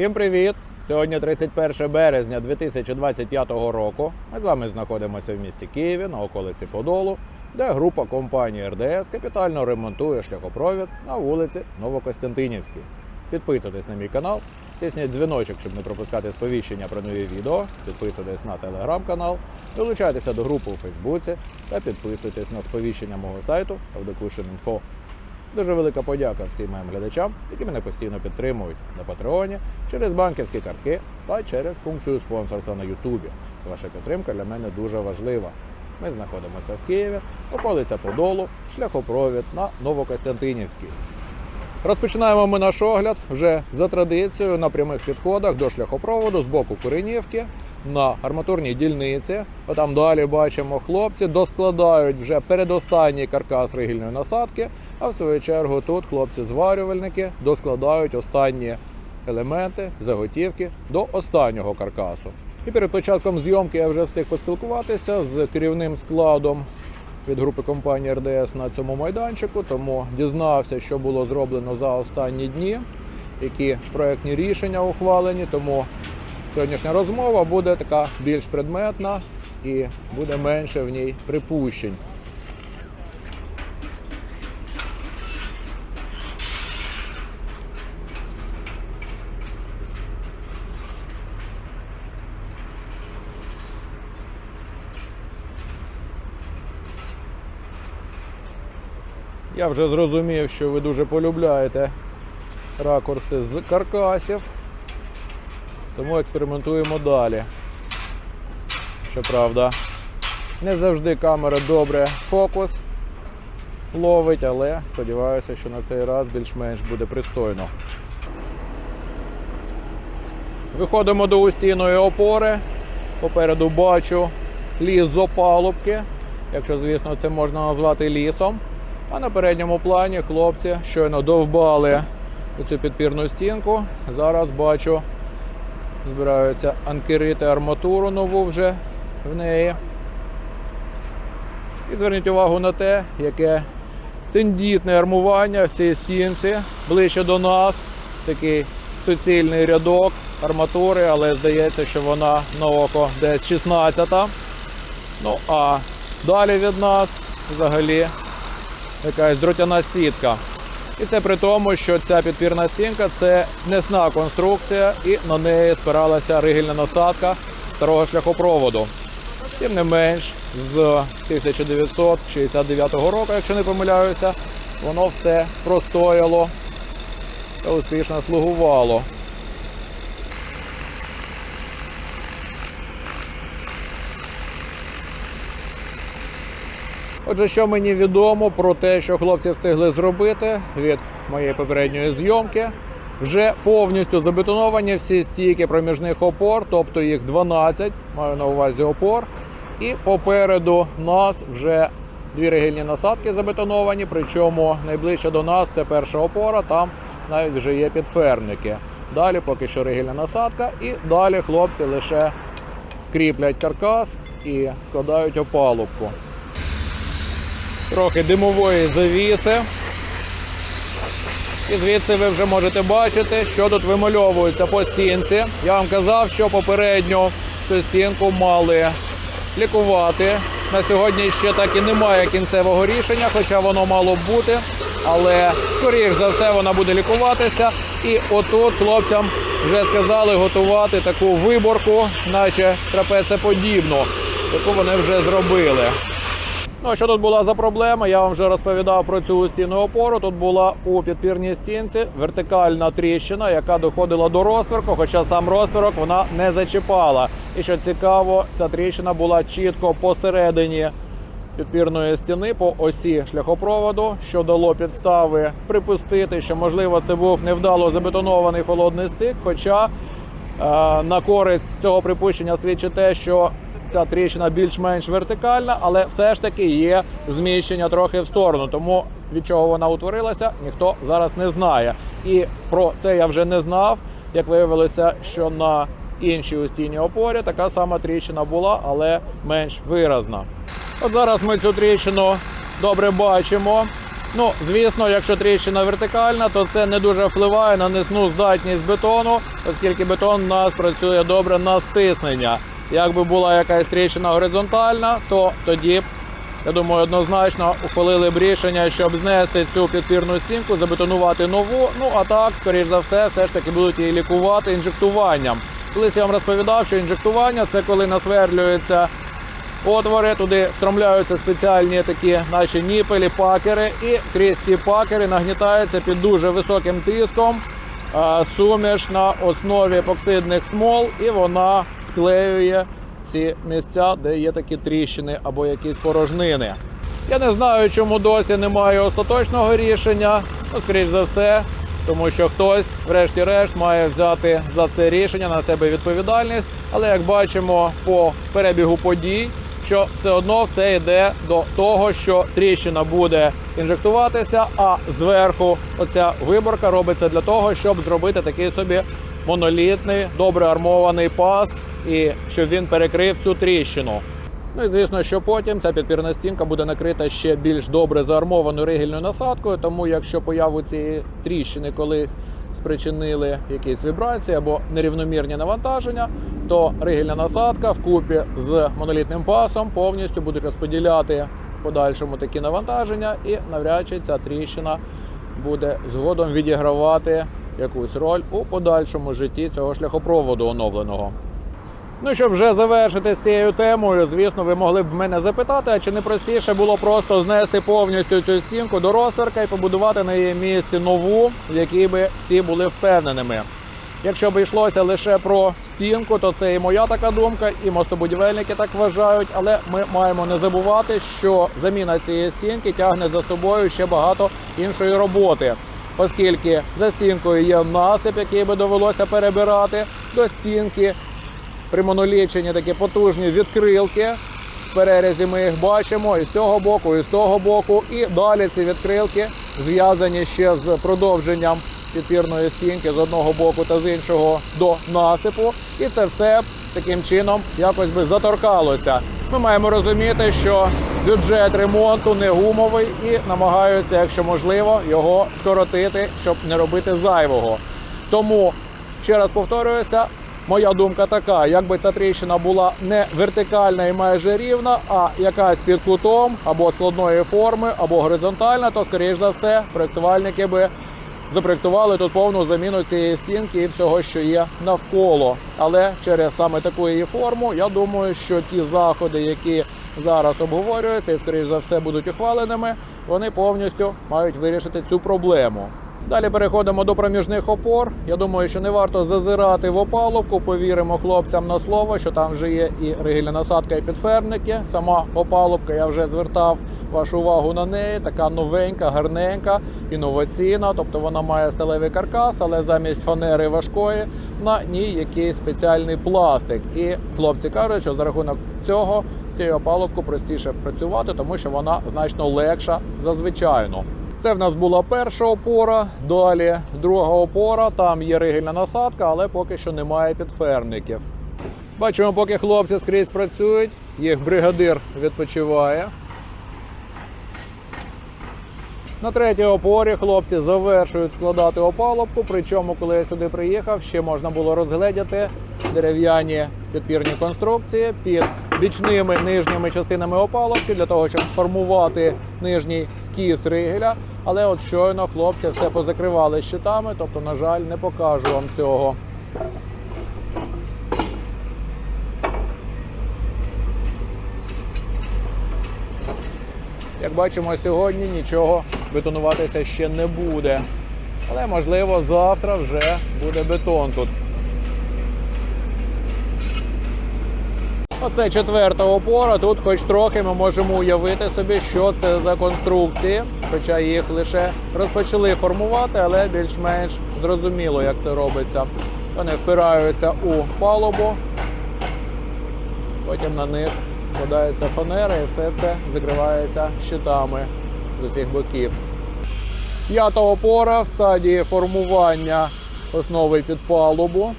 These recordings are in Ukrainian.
Усім привіт! Сьогодні 31 березня 2025 року. Ми з вами знаходимося в місті Києві на околиці Подолу, де група компанії РДС капітально ремонтує шляхопровід на вулиці Новокостянтинівській. Підписуйтесь на мій канал, тисніть дзвіночок, щоб не пропускати сповіщення про нові відео. Підписуйтесь на телеграм-канал, долучайтеся до групи у Фейсбуці та підписуйтесь на сповіщення мого сайту Avdecution.info. Дуже велика подяка всім моїм глядачам, які мене постійно підтримують на Патреоні через банківські картки та через функцію спонсорства на Ютубі. Ваша підтримка для мене дуже важлива. Ми знаходимося в Києві, околиця Подолу, шляхопровід на Новокостянтинівській. Розпочинаємо ми наш огляд вже за традицією на прямих підходах до шляхопроводу з боку Куренівки на арматурній дільниці. Отам далі бачимо, хлопці доскладають вже передостанній каркас ригільної насадки. А в свою чергу тут хлопці-зварювальники доскладають останні елементи, заготівки до останнього каркасу. І перед початком зйомки я вже встиг поспілкуватися з керівним складом від групи компанії РДС на цьому майданчику, тому дізнався, що було зроблено за останні дні, які проектні рішення ухвалені. Тому сьогоднішня розмова буде така більш предметна і буде менше в ній припущень. Я вже зрозумів, що ви дуже полюбляєте ракурси з каркасів. Тому експериментуємо далі. Щоправда, не завжди камера добре фокус ловить, але сподіваюся, що на цей раз більш-менш буде пристойно. Виходимо до устійної опори. Попереду бачу ліс з опалубки, якщо, звісно, це можна назвати лісом. А на передньому плані хлопці щойно довбали цю підпірну стінку. Зараз бачу, збираються анкерити арматуру нову вже в неї. І зверніть увагу на те, яке тендітне армування в цій стінці ближче до нас. Такий суцільний рядок арматури, але здається, що вона на око десь 16. Ну а далі від нас взагалі якась дротяна сітка. І це при тому, що ця підпірна стінка це несна конструкція, і на неї спиралася ригельна насадка старого шляхопроводу. Тим не менш, з 1969 року, якщо не помиляюся, воно все простояло та успішно слугувало. Отже, що мені відомо про те, що хлопці встигли зробити від моєї попередньої зйомки, вже повністю забетоновані всі стійки проміжних опор, тобто їх 12, маю на увазі опор. І попереду нас вже дві ригільні насадки забетоновані, причому найближче до нас це перша опора, там навіть вже є підферники. Далі поки що ригільна насадка, і далі хлопці лише кріплять каркас і складають опалубку трохи димової завіси. І звідси ви вже можете бачити, що тут вимальовується по стінці. Я вам казав, що попередньо цю стінку мали лікувати. На сьогодні ще так і немає кінцевого рішення, хоча воно мало б бути. Але, скоріш за все, вона буде лікуватися. І отут хлопцям вже сказали готувати таку виборку, наче трапецеподібну, яку вони вже зробили. Ну, а що тут була за проблема? Я вам вже розповідав про цю стінну опору. Тут була у підпірній стінці вертикальна тріщина, яка доходила до розтворку, хоча сам розтворок вона не зачіпала. І що цікаво, ця тріщина була чітко посередині підпірної стіни по осі шляхопроводу, що дало підстави припустити, що можливо це був невдало забетонований холодний стик. Хоча е, на користь цього припущення свідчить те, що ця тріщина більш-менш вертикальна, але все ж таки є зміщення трохи в сторону. Тому від чого вона утворилася, ніхто зараз не знає. І про це я вже не знав. Як виявилося, що на іншій устійній опорі така сама тріщина була, але менш виразна. От зараз ми цю тріщину добре бачимо. Ну, звісно, якщо тріщина вертикальна, то це не дуже впливає на несну здатність бетону, оскільки бетон у нас працює добре на стиснення. Якби була якась тріщина горизонтальна, то тоді я думаю, однозначно ухвалили б рішення, щоб знести цю підпірну стінку, забетонувати нову. Ну а так, скоріш за все, все ж таки будуть її лікувати інжектуванням. Колись я вам розповідав, що інжектування це коли насверлюється отвори, туди встромляються спеціальні такі наші ніпелі, пакери, і крізь ці пакери нагнітається під дуже високим тиском суміш на основі епоксидних смол, і вона склеює ці місця, де є такі тріщини або якісь порожнини. Я не знаю, чому досі немає остаточного рішення. Ну, скоріш за все, тому що хтось, врешті-решт, має взяти за це рішення на себе відповідальність. Але як бачимо по перебігу подій, що все одно все йде до того, що тріщина буде інжектуватися, а зверху оця виборка робиться для того, щоб зробити такий собі монолітний, добре армований пас, і щоб він перекрив цю тріщину. Ну і звісно, що потім ця підпірна стінка буде накрита ще більш добре заармованою ригельною насадкою. Тому якщо появу цієї тріщини колись спричинили якісь вібрації або нерівномірні навантаження, то ригельна насадка вкупі з монолітним пасом повністю будуть розподіляти подальшому такі навантаження, і навряд чи ця тріщина буде згодом відігравати якусь роль у подальшому житті цього шляхопроводу оновленого. Ну, щоб вже завершити з цією темою, звісно, ви могли б мене запитати, а чи не простіше було просто знести повністю цю стінку до розтирка і побудувати на її місці нову, в якій би всі були впевненими. Якщо б йшлося лише про стінку, то це і моя така думка, і мостобудівельники так вважають. Але ми маємо не забувати, що заміна цієї стінки тягне за собою ще багато іншої роботи, оскільки за стінкою є насип, який би довелося перебирати до стінки при моноліченні такі потужні відкрилки. В перерізі ми їх бачимо і з цього боку, і з того боку. І далі ці відкрилки зв'язані ще з продовженням підпірної стінки з одного боку та з іншого до насипу. І це все таким чином якось би заторкалося. Ми маємо розуміти, що бюджет ремонту не гумовий і намагаються, якщо можливо, його скоротити, щоб не робити зайвого. Тому ще раз повторююся, Моя думка така: якби ця тріщина була не вертикальна і майже рівна, а якась під кутом або складної форми, або горизонтальна, то скоріш за все проєктувальники би запроєктували тут повну заміну цієї стінки і всього, що є навколо. Але через саме таку її форму, я думаю, що ті заходи, які зараз обговорюються і скоріш за все будуть ухваленими, вони повністю мають вирішити цю проблему. Далі переходимо до проміжних опор. Я думаю, що не варто зазирати в опалубку. Повіримо хлопцям на слово, що там вже є і ригельна насадка, і підферники. Сама опалубка, я вже звертав вашу увагу на неї. Така новенька, гарненька, інноваційна. Тобто вона має сталевий каркас, але замість фанери важкої на ній якийсь спеціальний пластик. І хлопці кажуть, що за рахунок цього цією опалубкою простіше працювати, тому що вона значно легша за звичайну. Це в нас була перша опора, далі друга опора, там є ригельна насадка, але поки що немає підферників. Бачимо, поки хлопці скрізь працюють, їх бригадир відпочиває. На третій опорі хлопці завершують складати опалубку. Причому, коли я сюди приїхав, ще можна було розгледіти дерев'яні підпірні конструкції під бічними нижніми частинами опалубки для того, щоб сформувати нижній скіс ригеля. Але от щойно хлопці все позакривали щитами, тобто, на жаль, не покажу вам цього. Як бачимо, сьогодні нічого бетонуватися ще не буде. Але можливо завтра вже буде бетон тут. Оце четверта опора. Тут хоч трохи ми можемо уявити собі, що це за конструкції. Хоча їх лише розпочали формувати, але більш-менш зрозуміло, як це робиться. Вони впираються у палубу, потім на них подається фанера і все це закривається щитами з усіх боків. П'ята опора в стадії формування основи під палубу.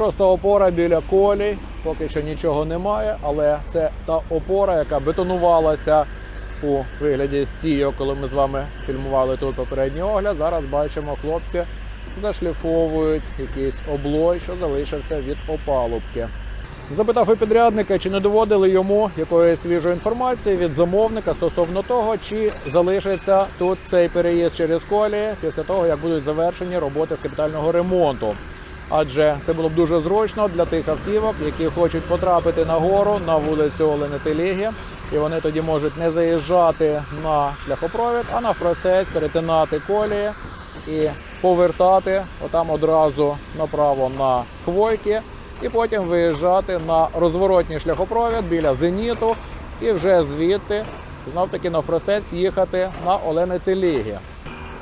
Шоста опора біля колій. Поки що нічого немає, але це та опора, яка бетонувалася у вигляді стійок, коли ми з вами фільмували тут попередній огляд. Зараз бачимо, хлопці зашліфовують якийсь облой, що залишився від опалубки. Запитав у підрядника, чи не доводили йому якоїсь свіжої інформації від замовника стосовно того, чи залишиться тут цей переїзд через колії після того, як будуть завершені роботи з капітального ремонту. Адже це було б дуже зручно для тих автівок, які хочуть потрапити на гору на вулицю Олени Теліги, і вони тоді можуть не заїжджати на шляхопровід, а навпростець перетинати колії і повертати отам одразу направо на хвойки, і потім виїжджати на розворотній шляхопровід біля зеніту, і вже звідти знов таки навпростець їхати на Олени Теліги.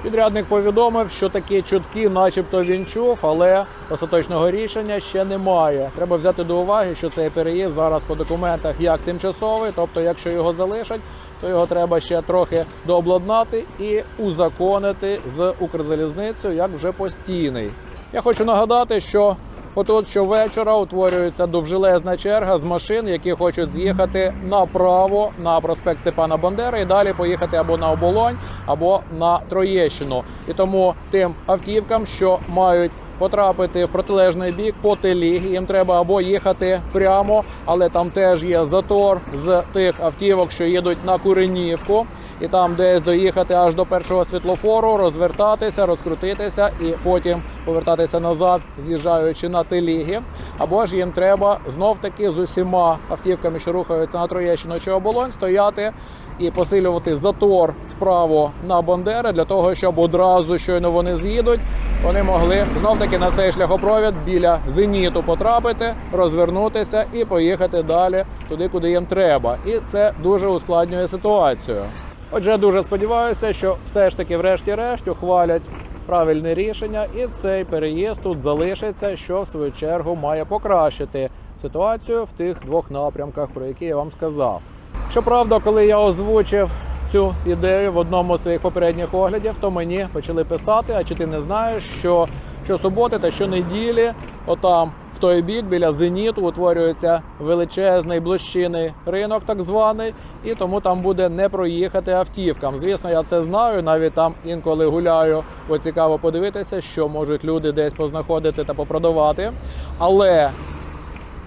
Підрядник повідомив, що такі чутки, начебто він чув, але остаточного рішення ще немає. Треба взяти до уваги, що цей переїзд зараз по документах як тимчасовий, тобто, якщо його залишать, то його треба ще трохи дообладнати і узаконити з Укрзалізницею як вже постійний. Я хочу нагадати, що отут щовечора утворюється довжелезна черга з машин, які хочуть з'їхати направо на проспект Степана Бандери і далі поїхати або на оболонь, або на Троєщину. І тому тим автівкам, що мають потрапити в протилежний бік по телігі, їм треба або їхати прямо, але там теж є затор з тих автівок, що їдуть на Куренівку. І там десь доїхати аж до першого світлофору, розвертатися, розкрутитися і потім повертатися назад, з'їжджаючи на теліги. Або ж їм треба знов таки з усіма автівками, що рухаються на Троєщину чи оболонь, стояти і посилювати затор вправо на Бандери для того, щоб одразу щойно вони з'їдуть, вони могли знов таки на цей шляхопровід біля зеніту потрапити, розвернутися і поїхати далі туди, куди їм треба. І це дуже ускладнює ситуацію. Отже, я дуже сподіваюся, що все ж таки, врешті-решт, ухвалять правильне рішення, і цей переїзд тут залишиться, що в свою чергу має покращити ситуацію в тих двох напрямках, про які я вам сказав. Щоправда, коли я озвучив цю ідею в одному з своїх попередніх оглядів, то мені почали писати: а чи ти не знаєш, що щосуботи та щонеділі, отам в той бік біля зеніту утворюється величезний блощинний ринок, так званий, і тому там буде не проїхати автівкам. Звісно, я це знаю. Навіть там інколи гуляю, бо цікаво подивитися, що можуть люди десь познаходити та попродавати. Але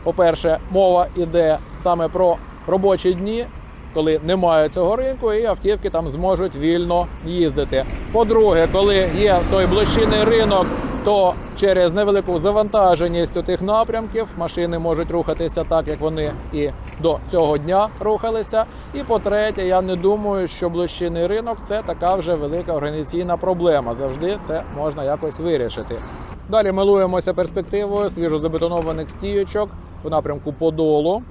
по-перше, мова йде саме про робочі дні, коли немає цього ринку, і автівки там зможуть вільно їздити. По-друге, коли є той блощинний ринок, то через невелику завантаженість у тих напрямків машини можуть рухатися так, як вони і до цього дня рухалися. І по-третє, я не думаю, що блощинний ринок це така вже велика організаційна проблема. Завжди це можна якось вирішити. Далі милуємося перспективою свіжозабетонованих стіючок в напрямку Подолу.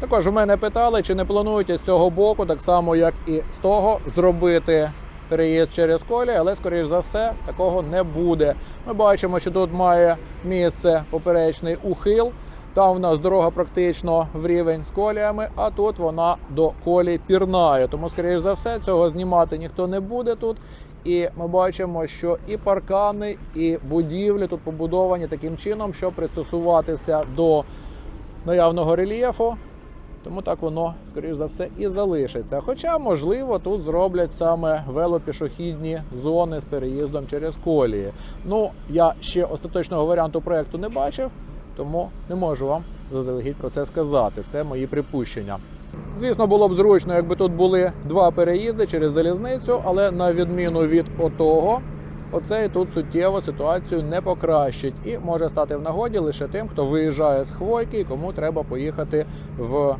Також мене питали, чи не планують із цього боку, так само як і з того, зробити переїзд через колі, але скоріш за все такого не буде. Ми бачимо, що тут має місце поперечний ухил. Там в нас дорога практично в рівень з коліями, а тут вона до колій пірнає. Тому, скоріш за все, цього знімати ніхто не буде тут. І ми бачимо, що і паркани, і будівлі тут побудовані таким чином, щоб пристосуватися до наявного рельєфу. Тому так воно, скоріш за все, і залишиться. Хоча, можливо, тут зроблять саме велопішохідні зони з переїздом через колії. Ну, я ще остаточного варіанту проекту не бачив, тому не можу вам заздалегідь про це сказати. Це мої припущення. Звісно, було б зручно, якби тут були два переїзди через залізницю, але на відміну від отого, оцей тут суттєво ситуацію не покращить і може стати в нагоді лише тим, хто виїжджає з хвойки і кому треба поїхати в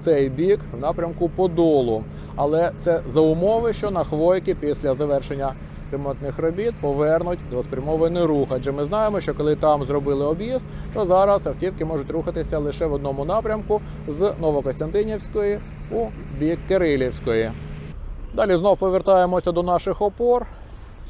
цей бік в напрямку Подолу. Але це за умови, що на хвойки після завершення ремонтних робіт повернуть двоспрямований рух. Адже ми знаємо, що коли там зробили об'їзд, то зараз автівки можуть рухатися лише в одному напрямку з Новокостянтинівської у бік Кирилівської. Далі знов повертаємося до наших опор.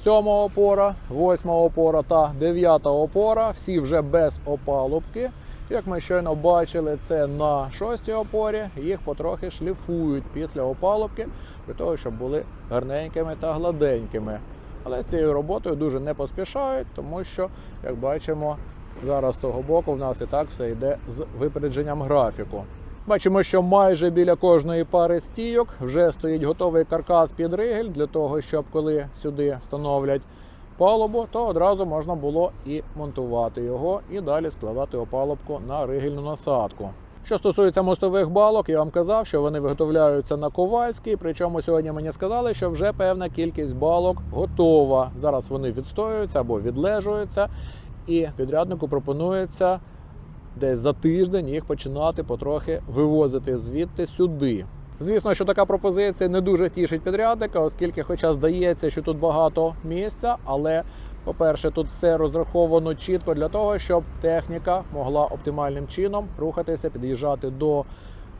Сьома опора, восьма опора та дев'ята опора. Всі вже без опалубки. Як ми щойно бачили, це на шостій опорі. Їх потрохи шліфують після опалубки, для того, щоб були гарненькими та гладенькими. Але з цією роботою дуже не поспішають, тому що, як бачимо, Зараз з того боку в нас і так все йде з випередженням графіку. Бачимо, що майже біля кожної пари стійок вже стоїть готовий каркас під ригель для того, щоб коли сюди встановлять палубу, то одразу можна було і монтувати його, і далі складати опалубку на ригельну насадку. Що стосується мостових балок, я вам казав, що вони виготовляються на Ковальській. Причому сьогодні мені сказали, що вже певна кількість балок готова. Зараз вони відстоюються або відлежуються, і підряднику пропонується десь за тиждень їх починати потрохи вивозити звідти сюди. Звісно, що така пропозиція не дуже тішить підрядника, оскільки, хоча здається, що тут багато місця, але по-перше, тут все розраховано чітко для того, щоб техніка могла оптимальним чином рухатися, під'їжджати до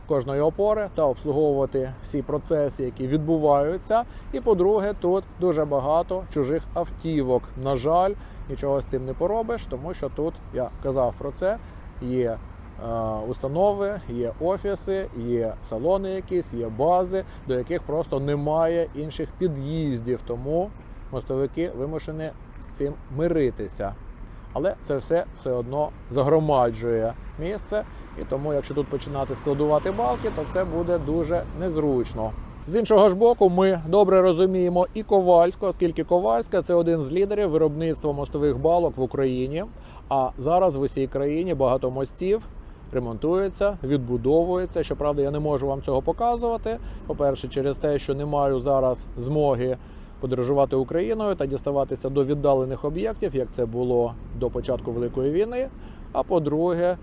кожної опори та обслуговувати всі процеси, які відбуваються. І по-друге, тут дуже багато чужих автівок. На жаль, нічого з цим не поробиш, тому що тут я казав про це. Є е, установи, є офіси, є салони, якісь, є бази, до яких просто немає інших під'їздів. Тому мостовики вимушені з цим миритися. Але це все все одно загромаджує місце, і тому, якщо тут починати складувати балки, то це буде дуже незручно. З іншого ж боку, ми добре розуміємо і Ковальську, оскільки Ковальська це один з лідерів виробництва мостових балок в Україні. А зараз в усій країні багато мостів ремонтується, відбудовується. Щоправда, я не можу вам цього показувати. По-перше, через те, що не маю зараз змоги подорожувати Україною та діставатися до віддалених об'єктів, як це було до початку Великої війни. А по-друге,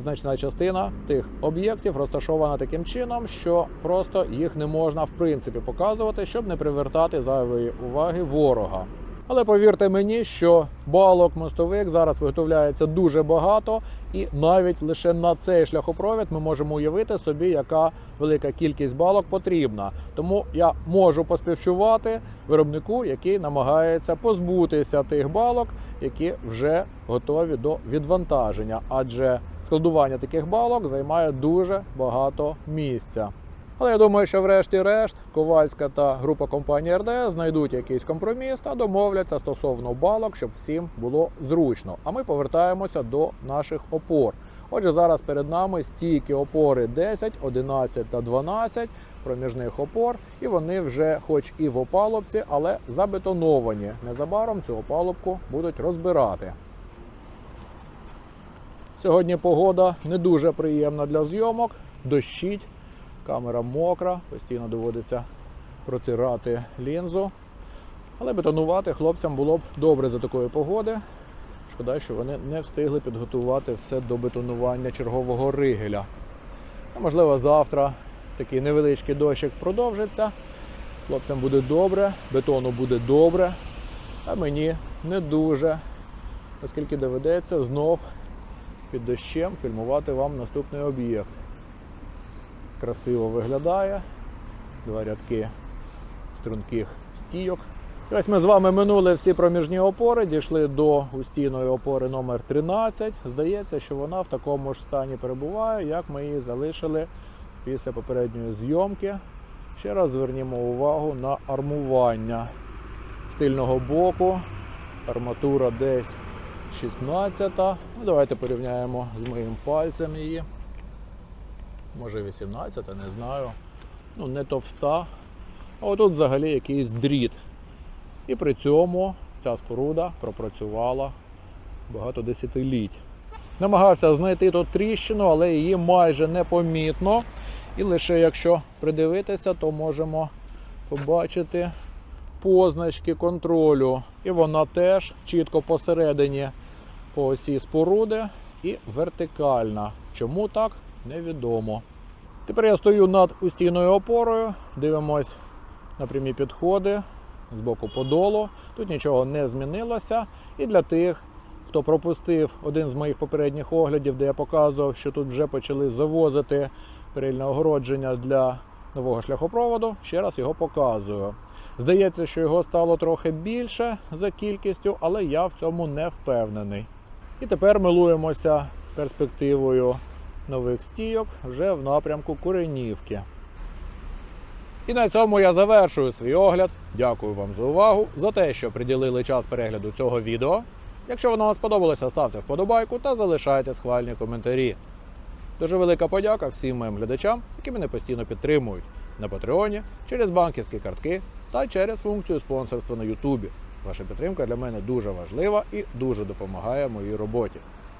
значна частина тих об'єктів розташована таким чином, що просто їх не можна в принципі показувати, щоб не привертати зайвої уваги ворога. Але повірте мені, що балок мостових зараз виготовляється дуже багато, і навіть лише на цей шляхопровід ми можемо уявити собі, яка велика кількість балок потрібна. Тому я можу поспівчувати виробнику, який намагається позбутися тих балок, які вже готові до відвантаження, адже складування таких балок займає дуже багато місця. Але я думаю, що врешті-решт Ковальська та група компанії РД знайдуть якийсь компроміс та домовляться стосовно балок, щоб всім було зручно. А ми повертаємося до наших опор. Отже, зараз перед нами стійки опори 10, 11 та 12 проміжних опор, і вони вже, хоч і в опалубці, але забетоновані. Незабаром цю опалубку будуть розбирати. Сьогодні погода не дуже приємна для зйомок, дощить. Камера мокра, постійно доводиться протирати лінзу. Але бетонувати хлопцям було б добре за такої погоди. Шкода, що вони не встигли підготувати все до бетонування чергового ригеля. А можливо, завтра такий невеличкий дощик продовжиться. Хлопцям буде добре, бетону буде добре, а мені не дуже, оскільки доведеться знов під дощем фільмувати вам наступний об'єкт красиво виглядає. Два рядки струнких стійок. І ось ми з вами минули всі проміжні опори, дійшли до устійної опори номер 13 Здається, що вона в такому ж стані перебуває, як ми її залишили після попередньої зйомки. Ще раз звернімо увагу на армування з тильного боку. Арматура десь 16. Ну, Давайте порівняємо з моїм пальцем її може 18, не знаю. Ну, не товста. А отут взагалі якийсь дріт. І при цьому ця споруда пропрацювала багато десятиліть. Намагався знайти тут тріщину, але її майже непомітно. І лише якщо придивитися, то можемо побачити позначки контролю. І вона теж чітко посередині по осі споруди і вертикальна. Чому так? Невідомо. Тепер я стою над устійною опорою, дивимось на прямі підходи з боку подолу. Тут нічого не змінилося. І для тих, хто пропустив один з моїх попередніх оглядів, де я показував, що тут вже почали завозити перильне огородження для нового шляхопроводу, ще раз його показую. Здається, що його стало трохи більше за кількістю, але я в цьому не впевнений. І тепер милуємося перспективою нових стійок вже в напрямку Куренівки. І на цьому я завершую свій огляд. Дякую вам за увагу, за те, що приділили час перегляду цього відео. Якщо воно вам сподобалося, ставте вподобайку та залишайте схвальні коментарі. Дуже велика подяка всім моїм глядачам, які мене постійно підтримують на Патреоні, через банківські картки та через функцію спонсорства на Ютубі. Ваша підтримка для мене дуже важлива і дуже допомагає моїй роботі.